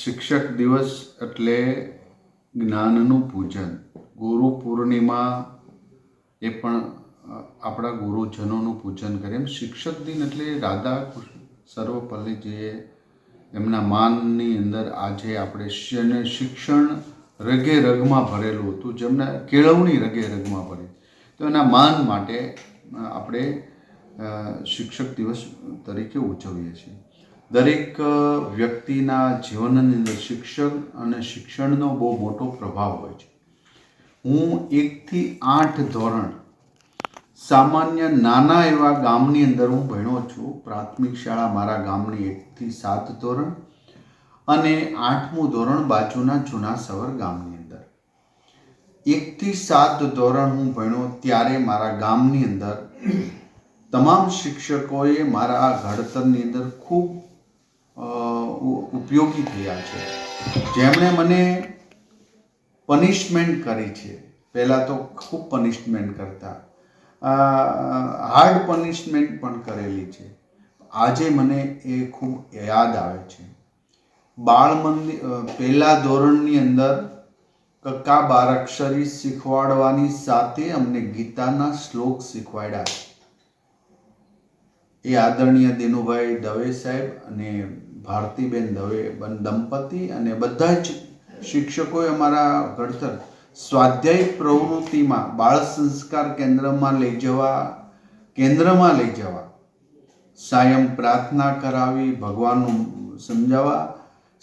શિક્ષક દિવસ એટલે જ્ઞાનનું પૂજન. ગુરુ પૂર્ણિમા એ પણ આપણા ગુરુજનોનું પૂજન કરે. એમ શિક્ષક દિન એટલે રાધા સર્વપલ્લી જે એમના માનની અંદર આજે આપણે શિક્ષણ રગે રગમાં ભરેલું હતું, જેમને કેળવણી રગે રગમાં ભરી. તો એના માન માટે આપણે શિક્ષક દિવસ તરીકે ઉજવીએ છીએ. દરેક વ્યક્તિના જીવનની અંદર શિક્ષણ અને શિક્ષણનો બહુ મોટો પ્રભાવ હોય છે. હું એકથી આઠ ધોરણ સામાન્ય નાના એવા ગામની અંદર હું ભણ્યો છું. પ્રાથમિક શાળા મારા ગામની એકથી સાત ધોરણ અને આઠમું ધોરણ બાજુના જૂના સવર ગામની અંદર. એકથી સાત ધોરણ હું ભણ્યો ત્યારે મારા ગામની અંદર તમામ શિક્ષકોએ મારા ઘડતરની અંદર ખૂબ ઉપયોગી થયા છે. જેમણે મને પનિશમેન્ટ કરી છે. પહેલાં તો ખૂબ પનિશમેન્ટ કરતા. હાર્ડ પનિશમેન્ટ પણ કરેલી છે. આજે મને એ ખૂબ યાદ આવે છે. બાળ મંદિર પહેલા ધોરણની અંદર કક્કા બારાક્ષરી શીખવાડવાની સાથે અમને ગીતાના શ્લોક શીખવાડ્યા. એ આદરણીય દિનુભાઈ દવે સાહેબ અને ભારતીબેન દવે, બન દંપતી અને બધા જ શિક્ષકોએ અમારા ઘડતર સ્વાધ્યાય પ્રવૃત્તિમાં બાળ સંસ્કાર કેન્દ્રમાં લઈ જવા, કેન્દ્રમાં લઈ જવા સાયમ પ્રાર્થના કરાવી, ભગવાનનું સમજાવવા,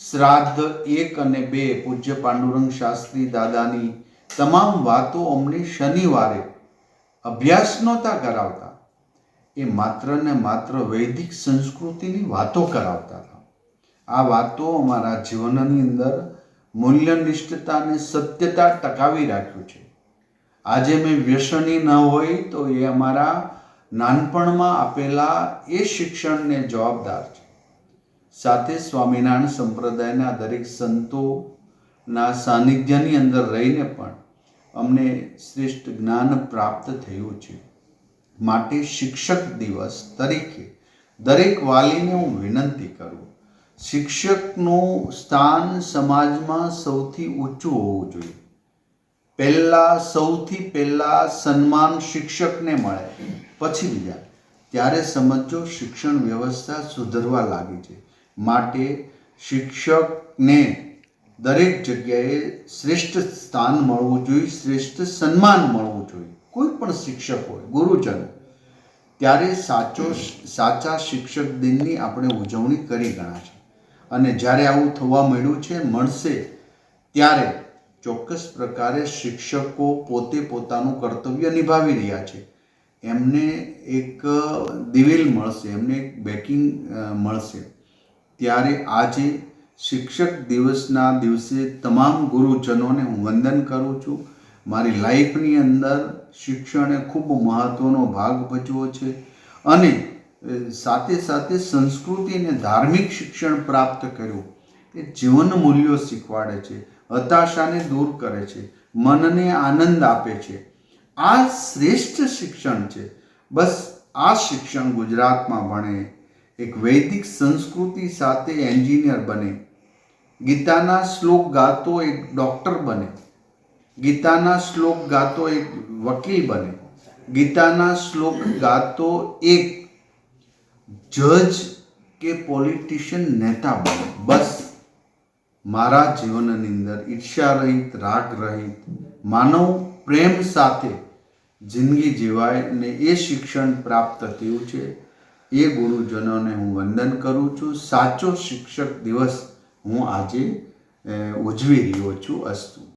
શ્રાદ્ધ એક અને બે પૂજ્ય પાંડુરંગ શાસ્ત્રી દાદાની તમામ વાતો અમને શનિવારે અભ્યાસ નહોતા કરાવતા. એ માત્ર ને માત્ર વૈદિક સંસ્કૃતિની વાતો કરાવતા હતા. આ વાતો અમારા જીવનની અંદર મૂલ્યનિષ્ઠતા અને સત્યતા ટકાવી રાખ્યું છે. આજે મેં વ્યસની ન હોય તો એ અમારા નાનપણમાં આપેલા એ શિક્ષણને જવાબદાર છે. સાથે સ્વામિનારાયણ સંપ્રદાયના દરેક સંતોના સાનિધ્યની અંદર રહીને પણ અમને શ્રેષ્ઠ જ્ઞાન પ્રાપ્ત થયું છે. માટે શિક્ષક દિવસ તરીકે દરેક વાલીને હું વિનંતી કરું શિક્ષકનું સ્થાન સમાજમાં સૌથી ઊંચું હોવું જોઈએ. પહેલાં સૌથી પહેલાં સન્માન શિક્ષકને મળે, પછી બીજા. ત્યારે સમજો શિક્ષણ વ્યવસ્થા સુધરવા લાગી છે. માટે શિક્ષકને દરેક જગ્યાએ શ્રેષ્ઠ સ્થાન મળવું જોઈએ, શ્રેષ્ઠ સન્માન મળવું જોઈએ. કોઈ પણ શિક્ષક હોય, ગુરુજન, ત્યારે સાચો, સાચા શિક્ષક દિનની આપણે ઉજવણી કરી ગણાશે અને જ્યારે આવું થવા મળ્યું છે, મળશે, ત્યારે ચોક્કસ પ્રકારે શિક્ષકો પોતે પોતાનું કર્તવ્ય નિભાવી રહ્યા છે. એમને એક દિવેલ મળશે, એમને એક બેકિંગ મળશે. ત્યારે આજે શિક્ષક દિવસના દિવસે તમામ ગુરુજનોને હું વંદન કરું છું. મારી લાઈફની અંદર શિક્ષણે ખૂબ મહત્ત્વનો ભાગ ભજવો છે. અને સાથે સાથે સંસ્કૃતિ અને ધાર્મિક શિક્ષણ પ્રાપ્ત કર્યું. એ જીવન મૂલ્યો શીખવાડે છે, હતાશાને દૂર કરે છે, મનને આનંદ આપે છે. આ શ્રેષ્ઠ શિક્ષણ છે. બસ આ શિક્ષણ ગુજરાતમાં ભણે. એક વૈદિક સંસ્કૃતિ સાથે એન્જિનિયર બને. ગીતાના શ્લોક ગાતો એક ડૉક્ટર બને. ગીતાના શ્લોક ગાતો એક વકીલ બને. ગીતાના શ્લોક ગાતો એક જજ કે પોલિટિશિયન નેતા બને. બસ. મારા જીવનની અંદર ઈર્ષ્યા રહિત રાગ રહિત માનવ પ્રેમ સાથે જિંદગી જીવાય ને એ શિક્ષણ પ્રાપ્ત થયું છે, એ ગુરુજનોને હું વંદન કરું છું. સાચો શિક્ષક દિવસ હું આજે ઉજવી રહ્યો છું અસ્તુ.